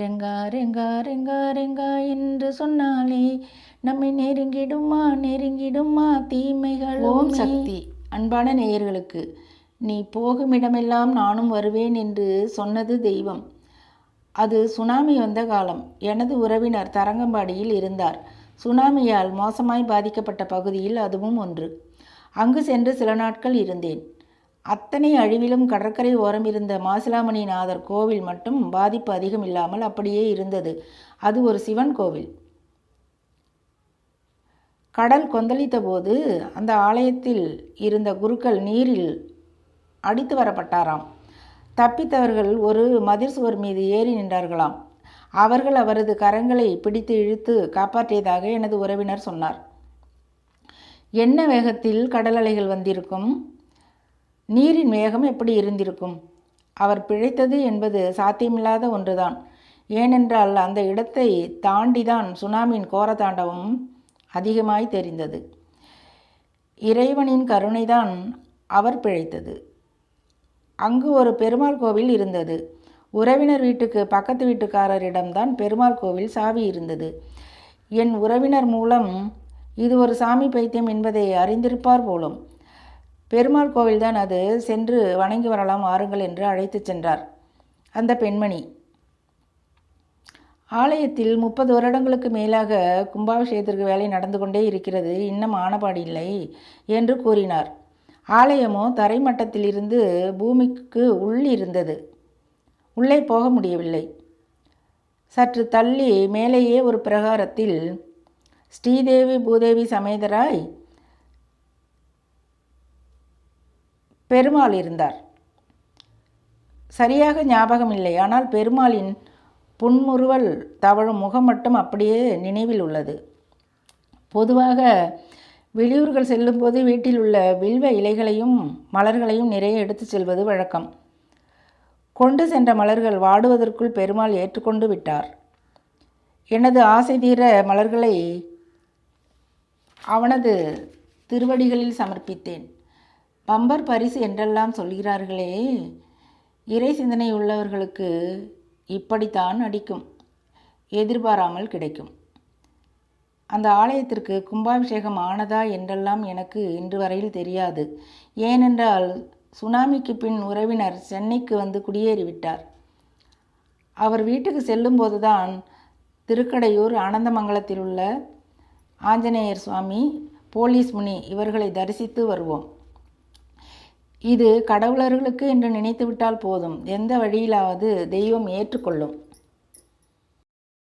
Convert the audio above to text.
ரெங்கா ரெங்கா ரெங்கா ரெங்கா என்று சொன்னாலே நம்மை நெருங்கிடுமா நெருங்கிடுமா தீமைகள் ஓம் சக்தி. அன்பான நேயர்களுக்கு நீ போகும் இடமெல்லாம் நானும் வருவேன் என்று சொன்னது தெய்வம். அது சுனாமி வந்த காலம். எனது உறவினர் தரங்கம்பாடியில் இருந்தார். சுனாமியால் மோசமாய் பாதிக்கப்பட்ட பகுதியில் அதுவும் ஒன்று. அங்கு சென்று சில நாட்கள் இருந்தேன். அத்தனை அழிவிலும் கடற்கரை ஓரம் இருந்த மாசிலாமணிநாதர் கோவில் மட்டும் பாதிப்பு அதிகம் இல்லாமல் அப்படியே இருந்தது. அது ஒரு சிவன் கோவில். கடல் கொந்தளித்த போது அந்த ஆலயத்தில் இருந்த குருக்கள் நீரில் அடித்து வரப்பட்டாராம். தப்பித்தவர்கள் ஒரு மதிர் சுவர் மீது ஏறி நின்றார்களாம். அவர்கள் அவரது கரங்களை பிடித்து இழுத்து காப்பாற்றியதாக எனது உறவினர் சொன்னார். என்ன வேகத்தில் கடல் அலைகள் வந்திருக்கும்? நீரின் வேகம் எப்படி இருந்திருக்கும்? அவர் பிழைத்தது என்பது சாத்தியமில்லாத ஒன்றுதான். ஏனென்றால் அந்த இடத்தை தாண்டிதான் சுனாமியின் கோரதாண்டவம் அதிகமாய் தெரிந்தது. இறைவனின் கருணைதான் அவர் பிழைத்தது. அங்கு ஒரு பெருமாள் கோவில் இருந்தது. உறவினர் வீட்டுக்கு பக்கத்து வீட்டுக்காரரிடம்தான் பெருமாள் கோவில் சாவி இருந்தது. என் உறவினர் மூலம் இது ஒரு சாமி பைத்தியம் என்பதை அறிந்திருப்பார் போலும். பெருமாள் கோவில்தான் அது. சென்று வணங்கி வரலாம் வாருங்கள் என்று அழைத்துச் சென்றார். அந்த பெண்மணி. ஆலயத்தில் முப்பது வருடங்களுக்கு மேலாக கும்பாபிஷேகத்திற்கு வேலை நடந்து கொண்டே இருக்கிறது. இன்னும் ஆனபாடில்லை என்று கூறினார். ஆலயமோ தரைமட்டத்திலிருந்து பூமிக்கு உள்ளிருந்தது உள்ளே போக முடியவில்லை. சற்று தள்ளி மேலேயே ஒரு பிரகாரத்தில் ஸ்ரீதேவி பூதேவி சமேதராய் பெருமாள் இருந்தார். சரியாக ஞாபகம் இல்லை. ஆனால் பெருமாளின் புன்முறுவல் தவழும் முகம் மட்டும் அப்படியே நினைவில் உள்ளது. பொதுவாக வெளியூர்கள் செல்லும்போது வீட்டில் உள்ள வில்வ இலைகளையும் மலர்களையும் நிறைய எடுத்து செல்வது வழக்கம். கொண்டு சென்ற மலர்கள் வாடுவதற்குள் பெருமாள் ஏற்றுக்கொண்டு விட்டார். எனது ஆசை தீர மலர்களை அவனது திருவடிகளில் சமர்ப்பித்தேன். பம்பர் பரிசு என்றெல்லாம் சொல்கிறார்களே. இறை சிந்தனை உள்ளவர்களுக்கு இப்படித்தான் அடிக்கும். எதிர்பாராமல் கிடைக்கும். அந்த ஆலயத்திற்கு கும்பாபிஷேகம் ஆனதா என்றெல்லாம் எனக்கு இன்று வரையில் தெரியாது. ஏனென்றால் சுனாமிக்கு பின் உறவினர் சென்னைக்கு வந்து குடியேறிவிட்டார். அவர் வீட்டுக்கு செல்லும்போதுதான் திருக்கடையூர் ஆனந்தமங்கலத்தில் உள்ள ஆஞ்சநேயர் சுவாமி போலீஸ் முனி இவர்களை தரிசித்து வருவோம். இது கடவுளர்களுக்கு என்று நினைத்துவிட்டால் போதும். எந்த வழியிலாவது தெய்வம் ஏற்றுக்கொள்ளும்.